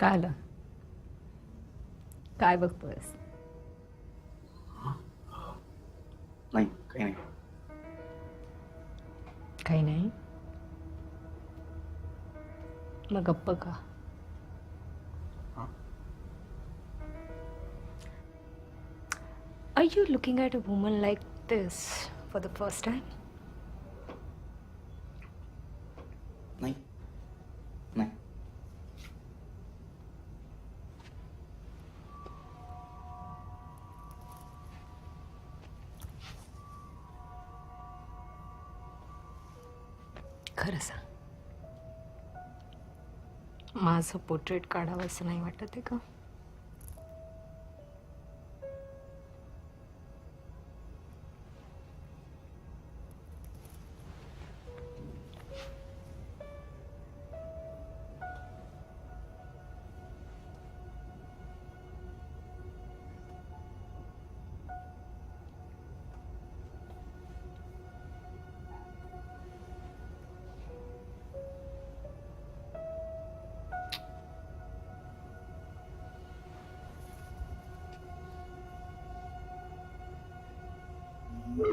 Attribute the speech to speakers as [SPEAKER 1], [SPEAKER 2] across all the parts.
[SPEAKER 1] काय आलं काय बघतोयस
[SPEAKER 2] नाही काही नाही
[SPEAKER 1] काही नाही मग गप्प का
[SPEAKER 2] हां
[SPEAKER 1] Are you looking at a woman like this for the first time?
[SPEAKER 2] नाही नाही
[SPEAKER 1] माझं पोर्ट्रेट काढावं असं नाही वाटत आहे का?
[SPEAKER 2] Priya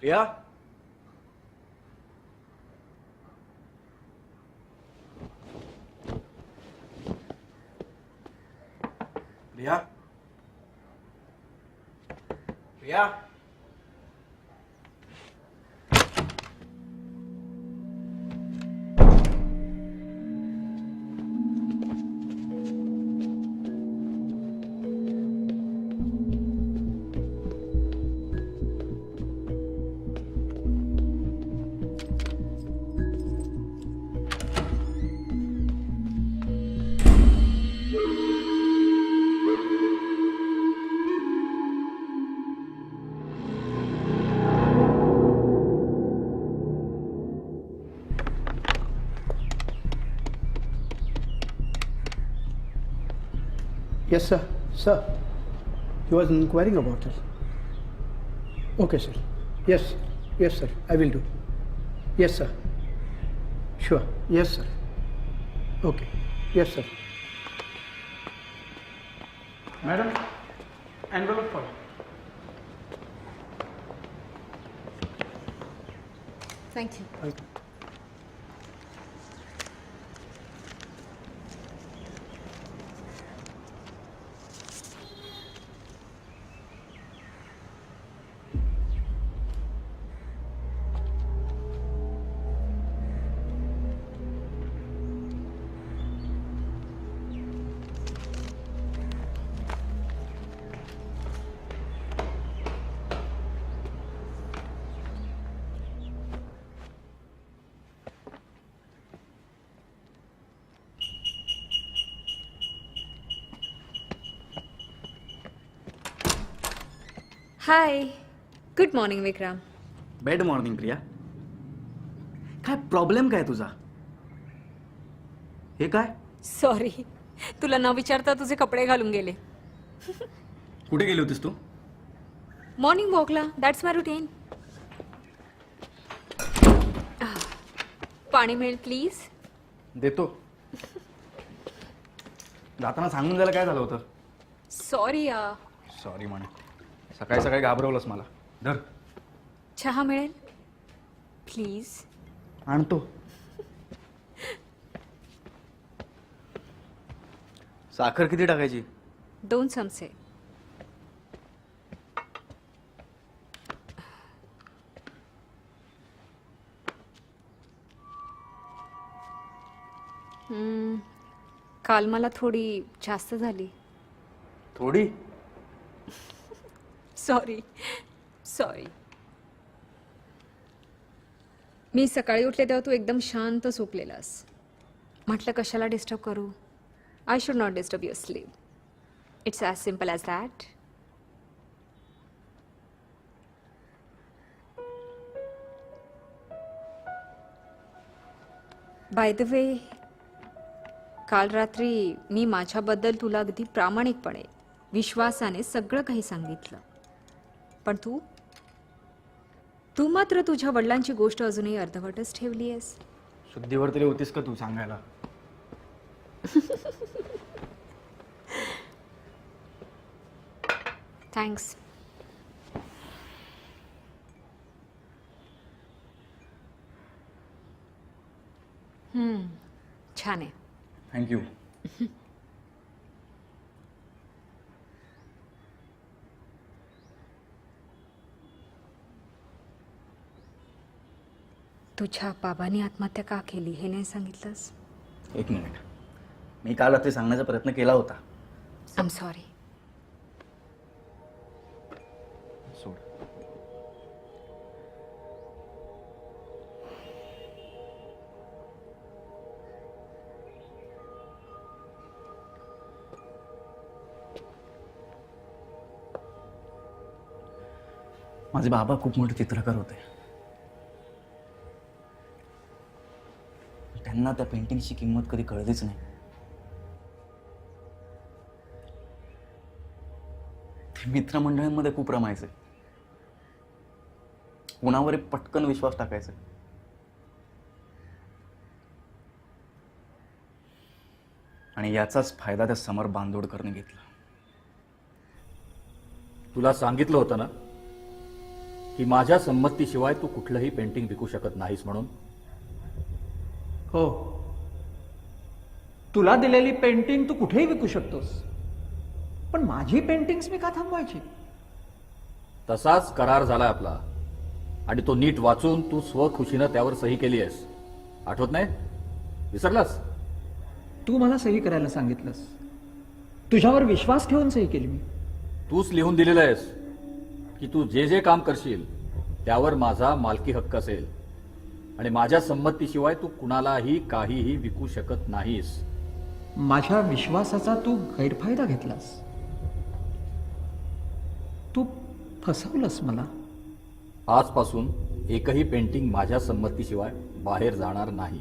[SPEAKER 2] Priya Priya Priya
[SPEAKER 3] Yes, sir. Sir, he was inquiring about it. Okay, sir. Yes, yes, sir. I will do. Yes, sir. Sure. Yes, sir. Okay. Yes, sir. Madam, envelope for
[SPEAKER 1] you. Thank
[SPEAKER 3] you.
[SPEAKER 4] Hi good morning Vikram
[SPEAKER 2] bad morning Priya काय problem काय तुझा? हे काय?
[SPEAKER 4] Sorry तुला न विचारता तुझे कपडे घालून गेले.
[SPEAKER 2] कुठे गेली होतीस तू?
[SPEAKER 4] मॉर्निंग वॉकला दॅट्स माय रुटीन पाणी मिळेल प्लीज
[SPEAKER 2] देतो. जाताना सांगून जायला काय झालं होतं?
[SPEAKER 4] सॉरी या
[SPEAKER 2] सॉरी म्हणे. सकाळी सकाळी घाबरवलंस मला. धर.
[SPEAKER 4] चहा मिळेल? प्लीज
[SPEAKER 2] आणतो. साखर किती टाकायची?
[SPEAKER 4] दोन चमचे. काल मला थोडी जास्त झाली.
[SPEAKER 2] थोडी?
[SPEAKER 4] सॉरी सॉरी मी सकाळी उठले तेव्हा तू एकदम शांत झोपलेलास. म्हटलं कशाला डिस्टर्ब करू? I should not disturb your sleep it's as simple as that by the way काल रात्री मी माझ्याबद्दल तुला अगदी प्रामाणिकपणे विश्वासाने सगळं काही सांगितलं. पण तू? तू मात्र तुझ्या वडिलांची गोष्ट अजूनही अर्धवटच ठेवली आहेस.
[SPEAKER 2] शुद्धीवर तरी होतीस का तू सांगायला?
[SPEAKER 4] थँक्स छान आहे.
[SPEAKER 2] थँक्यू
[SPEAKER 4] तुझ्या बाबांनी आत्महत्या का केली हे नाही सांगितलंस?
[SPEAKER 2] एक मिनिट. मी काल रात्री सांगण्याचा प्रयत्न केला होता.
[SPEAKER 4] आम सॉरी
[SPEAKER 2] सोड. माझे बाबा खूप मोठे चित्रकार होते. त्यांना त्या पेंटिंगची किंमत कधी कळलीच नाही. ते मित्रमंडळींमध्ये खूप रमायचे. कुणावर पटकन विश्वास टाकायचा. आणि याचाच फायदा त्या समर बांदोडकरने घेतला.
[SPEAKER 5] तुला सांगितलं होतं ना की माझ्या संमतीशिवाय तू कुठलंही पेंटिंग विकू शकत नाहीस म्हणून?
[SPEAKER 6] हो. तुला दिलेली पेंटिंग तू कुठेही विकू शकतोस. पण माझी पेंटिंग्स मी का थांबवायची?
[SPEAKER 5] तसाच करार झाला आपला. आणि तो नीट वाचून तू स्वखुशीनं त्यावर सही केली आहेस. आठवत नाही? विसरलास?
[SPEAKER 6] तू मला सही करायला सांगितलंस. तुझ्यावर विश्वास ठेवून सही केली मी.
[SPEAKER 5] तूच लिहून दिलेलं आहेस की तू जे जे काम करशील त्यावर माझा मालकी हक्क असेल. आणि माझ्या संमतीशिवाय तू कुणालाही काहीही विकू शकत नाहीस.
[SPEAKER 6] माझ्या विश्वासाचा तू गैरफायदा घेतलास. तू फसवलंस मला.
[SPEAKER 5] आजपासून एकही पेंटिंग माझ्या संमतीशिवाय बाहेर जाणार नाही.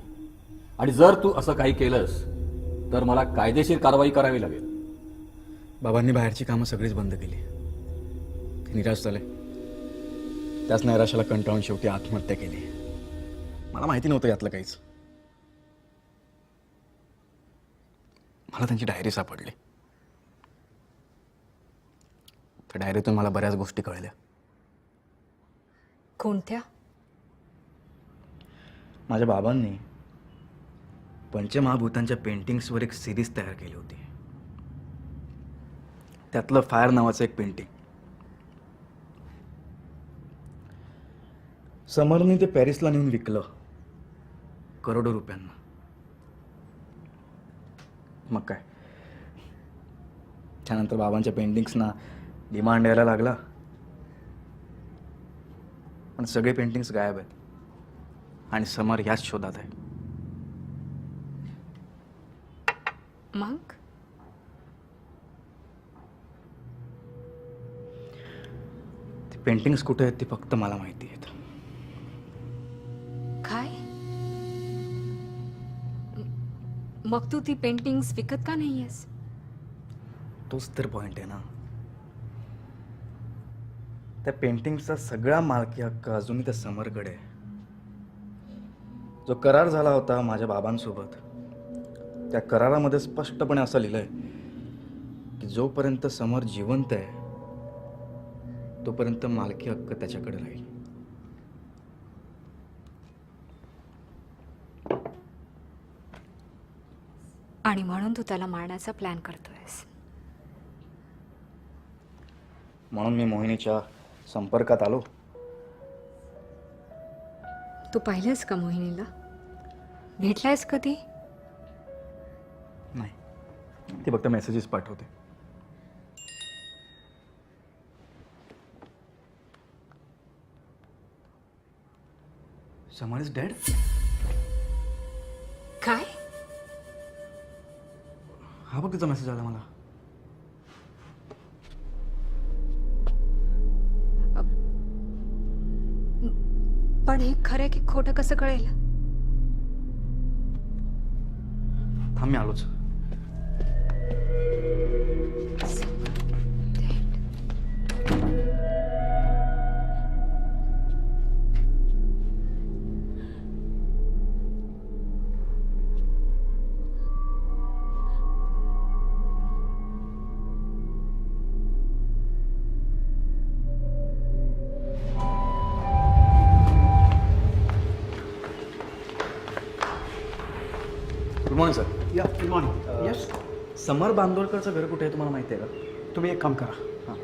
[SPEAKER 5] आणि जर तू असं काही केलंस तर मला कायदेशीर कारवाई करावी लागेल.
[SPEAKER 2] बाबांनी बाहेरची कामं सगळीच बंद केली. ते निराश झाले. त्याच नैराशाला कंटाळून शेवटी आत्महत्या केली. मला माहिती नव्हतं यातलं काहीच. मला त्यांची डायरी सापडली. त्या डायरीतून मला बऱ्याच गोष्टी कळल्या.
[SPEAKER 4] कोणत्या?
[SPEAKER 2] माझ्या बाबांनी पंचमहाभूतांच्या पेंटिंग्सवर एक सिरीज तयार केली होती. त्यातलं फायर नावाचं एक पेंटिंग समरने ते पॅरिसला नेऊन विकलं. करोडो रुपयांना. मग काय? त्यानंतर बाबांच्या पेंटिंग्सना डिमांड यायला लागला. पण सगळे पेंटिंग्स गायब आहेत. आणि समर ह्याच शोधात आहे.
[SPEAKER 4] मग?
[SPEAKER 2] ते पेंटिंग्स कुठे आहेत ते फक्त मला माहिती आहेत.
[SPEAKER 4] मग तू ती पेंटिंग्स विकत का नाही आहेस
[SPEAKER 2] तोच तर पॉइंट आहे ना. त्या पेंटिंगचा सगळा मालकी हक्क अजूनही त्या समरकडे आहे. जो करार झाला होता माझ्या बाबांसोबत त्या करारामध्ये स्पष्टपणे असं लिहिलंय की जोपर्यंत समर जिवंत आहे तोपर्यंत मालकी हक्क त्याच्याकडे राहील.
[SPEAKER 4] आणि म्हणून तू त्याला मारण्याचा प्लॅन करतोयस.
[SPEAKER 2] म्हणून मी मोहिनीच्या संपर्कात आलो.
[SPEAKER 4] तू पाहिलंस का मोहिनीला? भेटलायस कधी?
[SPEAKER 2] नाही. ती फक्त मेसेजेस पाठवते. समर इज डेड
[SPEAKER 4] काय?
[SPEAKER 2] हा बघ मेसेज आला मला.
[SPEAKER 4] पण हे खरं की खोटं कसं कळेल?
[SPEAKER 2] थांब मी आलोच. गुड मॉर्निंग
[SPEAKER 3] येस
[SPEAKER 2] समर बांदोडकरचं घर कुठे आहे तुम्हाला माहिती आहे का?
[SPEAKER 3] तुम्ही एक काम करा.
[SPEAKER 2] हां.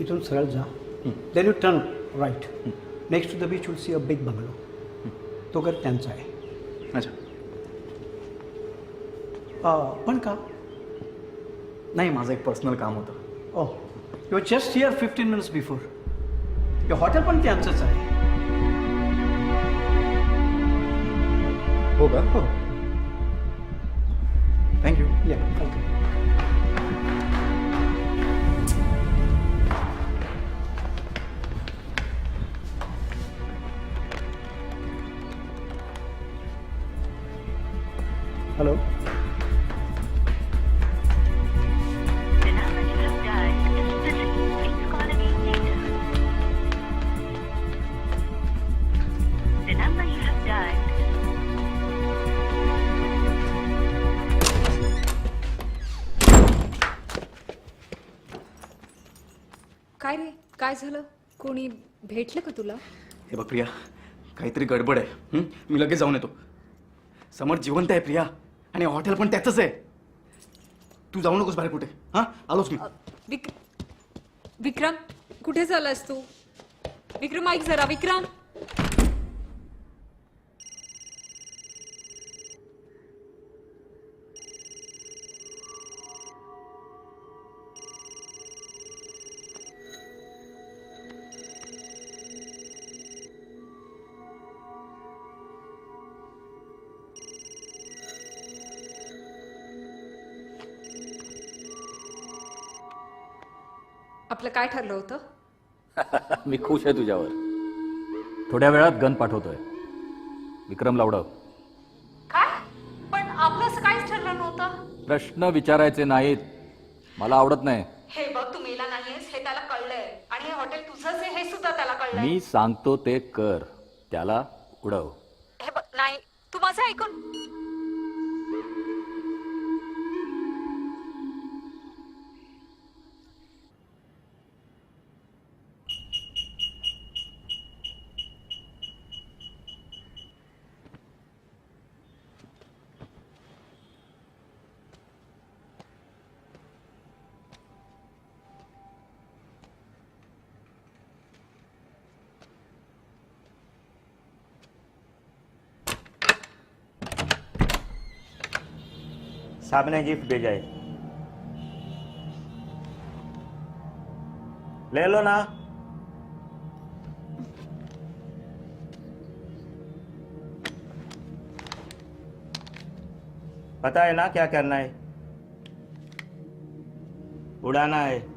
[SPEAKER 3] इथून सरळ जा. Then you turn right next to the beach will see a big bungalow तो घर त्यांचा आहे.
[SPEAKER 2] अच्छा.
[SPEAKER 3] अं, पण का?
[SPEAKER 2] नाही माझं एक पर्सनल काम होतं.
[SPEAKER 3] ओ you just here fifteen minutes before हे हॉटेल पण त्यांचंच आहे.
[SPEAKER 2] हो का?
[SPEAKER 3] हो.
[SPEAKER 4] काय झालं? कोणी भेटलं का तुला?
[SPEAKER 2] हे बघ प्रिया काहीतरी गडबड आहे. हं? मी लगेच जाऊन येतो. समोर जिवंत आहे प्रिया आणि हॉटेल पण त्याचंच आहे. तू जाऊ नकोस बाहेर कुठे. हां? आलोच मी.
[SPEAKER 4] अ, विक विक्रम कुठे चाललास तू? विक्रम ऐक जरा विक्रम. आपलं काय ठरलं होतं?
[SPEAKER 5] मी खुश आहे तुझ्यावर. थोड्या वेळात गन पाठवतोय. विक्रम लावडव
[SPEAKER 4] काय? पण आपलं असं काहीच ठरलं नव्हतं.
[SPEAKER 5] प्रश्न विचारायचे नाहीत. मला आवडत नाही.
[SPEAKER 4] हे बघ तू मेला नाहीयेस हे त्याला कळलंय. आणि हे हॉटेल तुझंच आहे हे सुद्धा त्याला कळलंय.
[SPEAKER 5] मी सांगतो ते कर. त्याला उडव.
[SPEAKER 4] हे बघ नाही तू माझं ऐकून
[SPEAKER 7] साहब ने गिफ्ट भेजा है ले लो ना। पता है ना क्या करना है? उड़ाना है।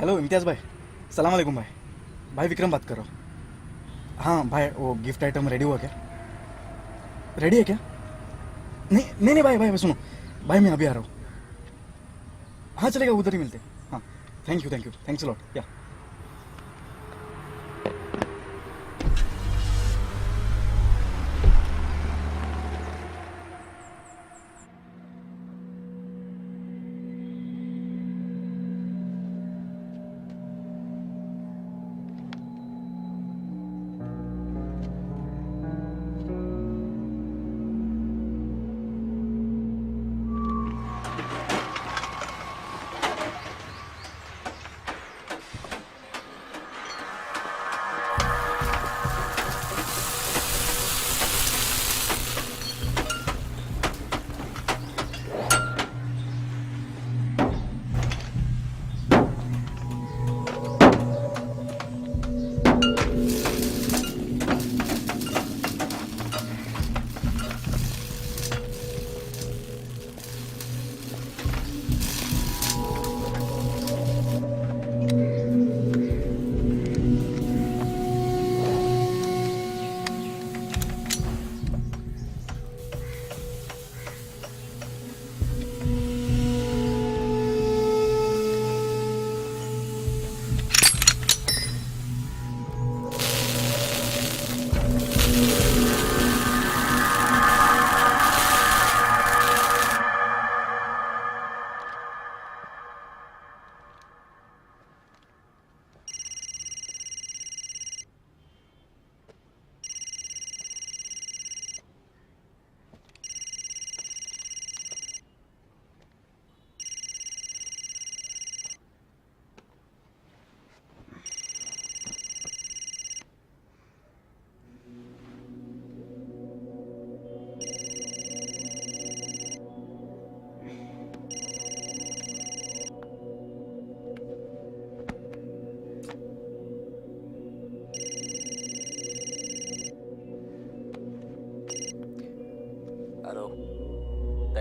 [SPEAKER 2] हेलो इम्तियाज़ भाई सलाम अलेकुम भाई भाई विक्रम बात कर रहा हूँ हाँ भाई वो गिफ्ट आइटम रेडी हुआ क्या रेडी है क्या नहीं नहीं नहीं भाई भाई सुनो भाई मैं अभी आ रहा हूँ हाँ चलेगा उधर ही मिलते हैं हाँ thank you thank you thanks lot या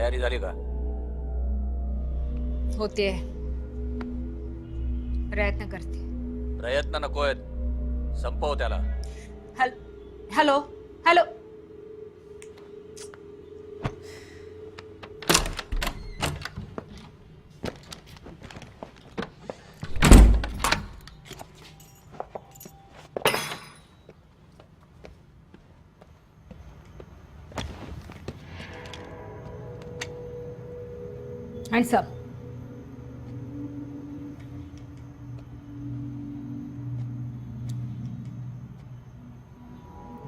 [SPEAKER 5] तयारी झाली का?
[SPEAKER 4] होते. प्रयत्न करते.
[SPEAKER 5] प्रयत्न नको आहेत. संपव त्याला.
[SPEAKER 4] हॅल हॅलो Hands up.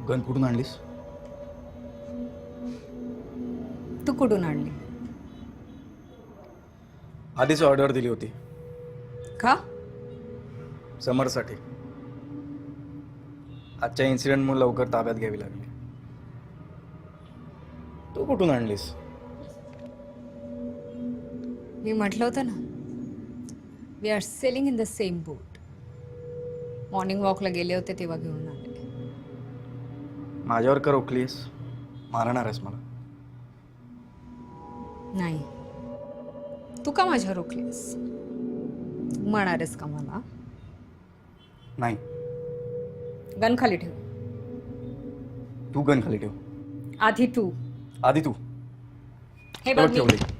[SPEAKER 2] गन कुठून आणलीस?
[SPEAKER 4] तू कुठून आणली?
[SPEAKER 2] आधीच ऑर्डर दिली होती.
[SPEAKER 4] का?
[SPEAKER 2] समरसाठी. आजच्या इन्सिडेंटमुळे लवकर ताब्यात घ्यावी लागली. तू कुठून आणलीस?
[SPEAKER 4] मी म्हटलं होतं ना we are sailing in the same boat morning वॉकला गेले होते तेव्हा घेऊन आले.
[SPEAKER 2] माझ्यावर का रोखलीस मारणार आहेस मला.
[SPEAKER 4] नाही. तू का माझ्या रोखलीस म्हणारेस का मला?
[SPEAKER 2] नाही.
[SPEAKER 4] गन खाली ठेव.
[SPEAKER 2] तू गन खाली ठेव.
[SPEAKER 4] आधी तू.
[SPEAKER 2] आधी तू.
[SPEAKER 4] हे बघ मी-
[SPEAKER 2] ठेवली.